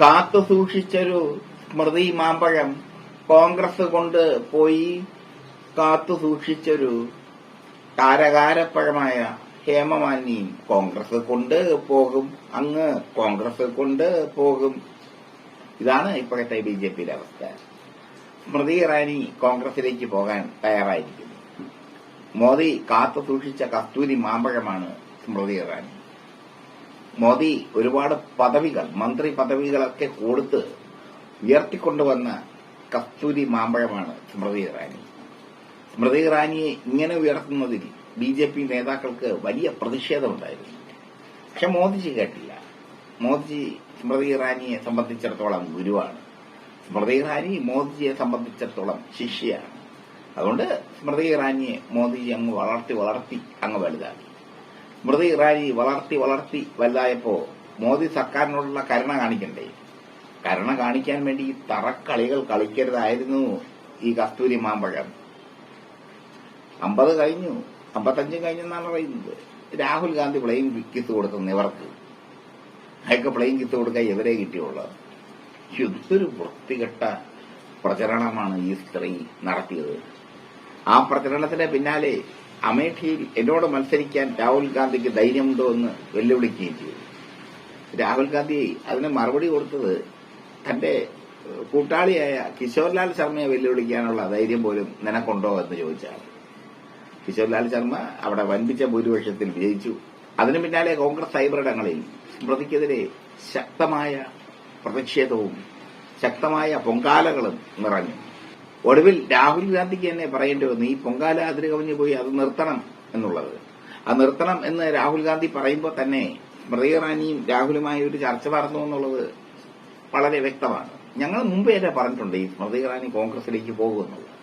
കാത്തു സൂക്ഷിച്ചൊരു സ്മൃതി മാമ്പഴം കോൺഗ്രസ് കൊണ്ട് പോയി കാത്തു സൂക്ഷിച്ചൊരു താരകാരപ്പഴമായ ഹേമമാലിനിയും കോൺഗ്രസ് കൊണ്ട് പോകും അങ്ങ് കോൺഗ്രസ് കൊണ്ട് പോകും. ഇതാണ് ഇപ്പോഴത്തെ ബി ജെ പിയുടെ അവസ്ഥ. സ്മൃതി ഇറാനി കോൺഗ്രസിലേക്ക് പോകാൻ തയ്യാറായിരിക്കുന്നു. മോദി കാത്തു സൂക്ഷിച്ച കസ്തൂരി മാമ്പഴമാണ് സ്മൃതി ഇറാനി. മോദി ഒരുപാട് പദവികൾ മന്ത്രി പദവികളൊക്കെ കൊടുത്ത് ഉയർത്തിക്കൊണ്ടുവന്ന കസ്തൂരി മാമ്പഴമാണ് സ്മൃതി ഇറാനി. സ്മൃതി ഇറാനിയെ ഇങ്ങനെ ഉയർത്തുന്നതിൽ ബി ജെ പി നേതാക്കൾക്ക് വലിയ പ്രതിഷേധമുണ്ടായിരുന്നു. പക്ഷെ മോദിജി കേട്ടില്ല. മോദിജി സ്മൃതി ഇറാനിയെ സംബന്ധിച്ചിടത്തോളം ഗുരുവാണ്. സ്മൃതി ഇറാനി മോദിജിയെ സംബന്ധിച്ചിടത്തോളം ശിഷ്യയാണ്. അതുകൊണ്ട് സ്മൃതി ഇറാനിയെ മോദിജി അങ്ങ് വളർത്തി വളർത്തി അങ്ങ് വലുതാക്കി. സ്മൃതി ഇറാനി വളർത്തി വളർത്തി വലുതായപ്പോ മോദി സർക്കാരിനോടുള്ള കരുണ കാണിക്കണ്ടേ? കരുണ കാണിക്കാൻ വേണ്ടി ഈ തറക്കളികൾ കളിക്കരുതായിരുന്നു ഈ കസ്തൂരി മാമ്പഴം. അമ്പത് കഴിഞ്ഞു അമ്പത്തഞ്ചും കഴിഞ്ഞെന്നാണ് പറയുന്നത്. രാഹുൽ ഗാന്ധി പ്ലെയിൻ കിത്ത് കൊടുത്തു ഇവർക്ക്. അയാൾക്ക് പ്ലെയിൻ കിത്ത് കൊടുക്കാൻ എവരെ കിട്ടിയുള്ളത് എന്തൊരു വൃത്തികെട്ട പ്രചരണമാണ് ഈ സ്ത്രീ നടത്തിയത്. ആ പ്രചരണത്തിന്റെ പിന്നാലെ അമേഠിയിൽ എന്നോട് മത്സരിക്കാൻ രാഹുൽ ഗാന്ധിക്ക് ധൈര്യമുണ്ടോ എന്ന് വെല്ലുവിളിക്കുകയും ചെയ്തു. രാഹുൽ ഗാന്ധി അതിന് മറുപടി കൊടുത്തത് തന്റെ കൂട്ടാളിയായ കിഷോർലാൽ ശർമ്മയെ വെല്ലുവിളിക്കാനുള്ള ധൈര്യം പോലും നിനക്കുണ്ടോ എന്ന് ചോദിച്ചാണ്. കിഷോർലാൽ ശർമ്മ അവിടെ വൻപിച്ച ഭൂരിപക്ഷത്തിൽ വിജയിച്ചു. അതിനു പിന്നാലെ കോൺഗ്രസ് സൈബറിടങ്ങളിൽ സ്മൃതിക്കെതിരെ ശക്തമായ പ്രതിഷേധവും ശക്തമായ പൊങ്കാലകളും നിറഞ്ഞു. ഒടുവിൽ രാഹുൽ ഗാന്ധിക്ക് തന്നെ പറയേണ്ടി വന്നു ഈ പൊങ്കാല അതിര് കവിഞ്ഞു പോയി അത് നിർത്തണം എന്നുള്ളത്. അത് നിർത്തണം എന്ന് രാഹുൽ ഗാന്ധി പറയുമ്പോൾ തന്നെ സ്മൃതി ഇറാനിയും രാഹുലുമായി ഒരു ചർച്ച നടന്നു എന്നുള്ളത് വളരെ വ്യക്തമാണ്. ഞങ്ങൾ മുമ്പേ തന്നെ പറഞ്ഞിട്ടുണ്ട് ഈ സ്മൃതി ഇറാനി കോൺഗ്രസിലേക്ക് പോകുമെന്നുള്ളത്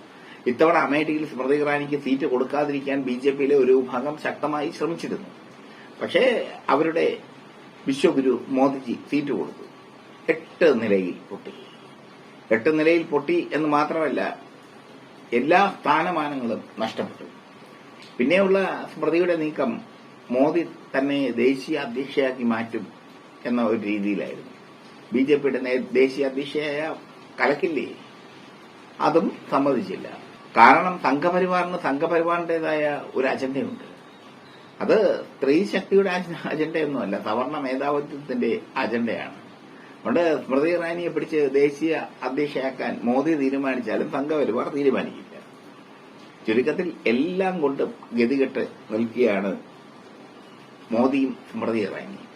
ഇത്തവണ അമേഠിയിൽ സ്മൃതി ഇറാനിക്ക് സീറ്റ് കൊടുക്കാതിരിക്കാൻ ബി ജെ പിയിലെ ഒരു വിഭാഗം ശക്തമായി ശ്രമിച്ചിരുന്നു. പക്ഷേ അവരുടെ വിശ്വഗുരു മോദിജി സീറ്റ് കൊടുത്തു. എട്ട് നിലയിൽ പൊട്ടി. എട്ട് നിലയിൽ പൊട്ടി എന്ന് മാത്രമല്ല എല്ലാ സ്ഥാനമാനങ്ങളും നഷ്ടപ്പെട്ടു. പിന്നെയുള്ള സ്മൃതിയുടെ നീക്കം മോദി തന്നെ ദേശീയ അധ്യക്ഷയാക്കി മാറ്റും എന്ന ഒരു രീതിയിലായിരുന്നു. ബി ജെ പിയുടെ ദേശീയ അധ്യക്ഷയായ കലക്കില്ലേ? അതും സമ്മതിച്ചില്ല. കാരണം സംഘപരിവാറിന് സംഘപരിവാറിന്റേതായ ഒരു അജണ്ടയുണ്ട്. അത് സ്ത്രീ ശക്തിയുടെ അജണ്ടയൊന്നുമല്ല സവർണ മേധാവിത്വത്തിന്റെ അജണ്ടയാണ്. അതുകൊണ്ട് സ്മൃതി ഇറാനിയെ പിടിച്ച് ദേശീയ അധ്യക്ഷയാക്കാൻ മോദി തീരുമാനിച്ചാലും സംഘപരിവാർ തീരുമാനിക്കില്ല. ചുരുക്കത്തിൽ എല്ലാം കൊണ്ടും ഗതികെട്ട് നിൽക്കുകയാണ് മോദിയും സ്മൃതി ഇറാനിയും.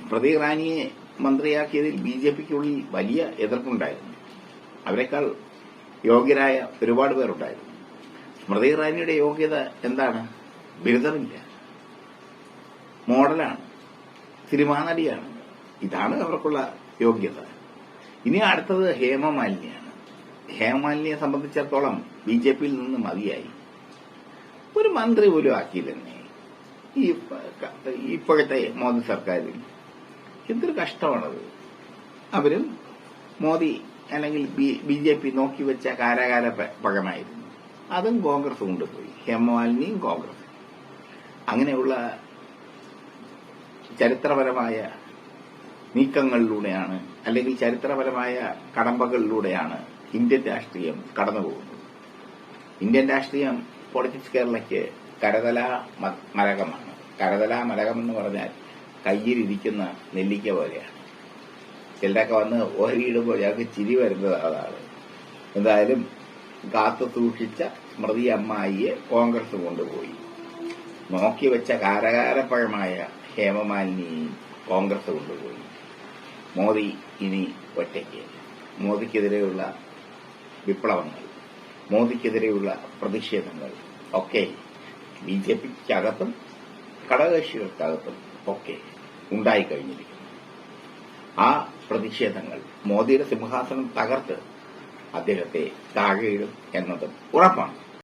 സ്മൃതി ഇറാനിയെ മന്ത്രിയാക്കിയതിൽ ബി ജെ പിക്കുള്ളിൽ വലിയ എതിർപ്പുണ്ടായിരുന്നു. അവരെക്കാൾ യോഗ്യരായ ഒരുപാട് പേരുണ്ടായിരുന്നു. സ്മൃതി ഇറാനിയുടെ യോഗ്യത എന്താണ്? ബിരുദമില്ല. മോഡലാണ്. സിനിമാ നടിയാണ് ഇതാണ് അവർക്കുള്ള യോഗ്യത. ഇനി അടുത്തത് ഹേമമാലിനിയാണ്. ഹേമമാലിനിയെ സംബന്ധിച്ചിടത്തോളം ബി ജെ പിയിൽ നിന്ന് മതിയായി. ഒരു മന്ത്രി പോലും ആക്കിയില്ലെന്നേ. ഈ പ- ഇപ്പോഴത്തെ മോദി സർക്കാരിൽ എന്തൊരു കഷ്ടമാണത്. അവരും മോദി അല്ലെങ്കിൽ ബി ജെ പി നോക്കി വെച്ച കാരാകാര പകമായിരുന്നു. അതും കോൺഗ്രസ് കൊണ്ടുപോയി. ഹേമമാലിനിയും കോൺഗ്രസ്. അങ്ങനെയുള്ള ചരിത്രപരമായ നീക്കങ്ങളിലൂടെയാണ് അല്ലെങ്കിൽ ചരിത്രപരമായ കടമ്പകളിലൂടെയാണ് ഇന്ത്യൻ രാഷ്ട്രീയം കടന്നുപോകുന്നത്. ഇന്ത്യൻ രാഷ്ട്രീയം പൊളിറ്റിക്സ് കേരളയ്ക്ക് കരതല മരകമാണ് കരതല മരകം എന്ന് പറഞ്ഞാൽ കയ്യിലിരിക്കുന്ന നെല്ലിക്ക പോലെയാണ്. ചിലരൊക്കെ വന്ന് ഓരിയിടുമ്പോൾ ഞങ്ങൾക്ക് ചിരി വരുന്നത് അതാണ്. എന്തായാലും കാത്തു സൂക്ഷിച്ച സ്മൃതി അമ്മായിയെ കോൺഗ്രസ് കൊണ്ടുപോയി. നോക്കി വെച്ച കാരകാരപ്പഴമായ ഹേമമാലിനിയെയും കോൺഗ്രസ് കൊണ്ടുപോയി. മോദി ഇനി ഒറ്റയ്ക്ക്. മോദിക്കെതിരെയുള്ള വിപ്ലവങ്ങൾ മോദിക്കെതിരെയുള്ള പ്രതിഷേധങ്ങൾ ഒക്കെ ബി ജെ പിക്കകത്തും ഘടകകക്ഷികൾക്കകത്തും ഒക്കെ ഉണ്ടായിക്കഴിഞ്ഞിരിക്കുന്നു. ആ പ്രതിഷേധങ്ങൾ മോദിയുടെ സിംഹാസനം തകർത്ത് അദ്ദേഹത്തെ താഴെയിടും എന്നതും ഉറപ്പാണ്.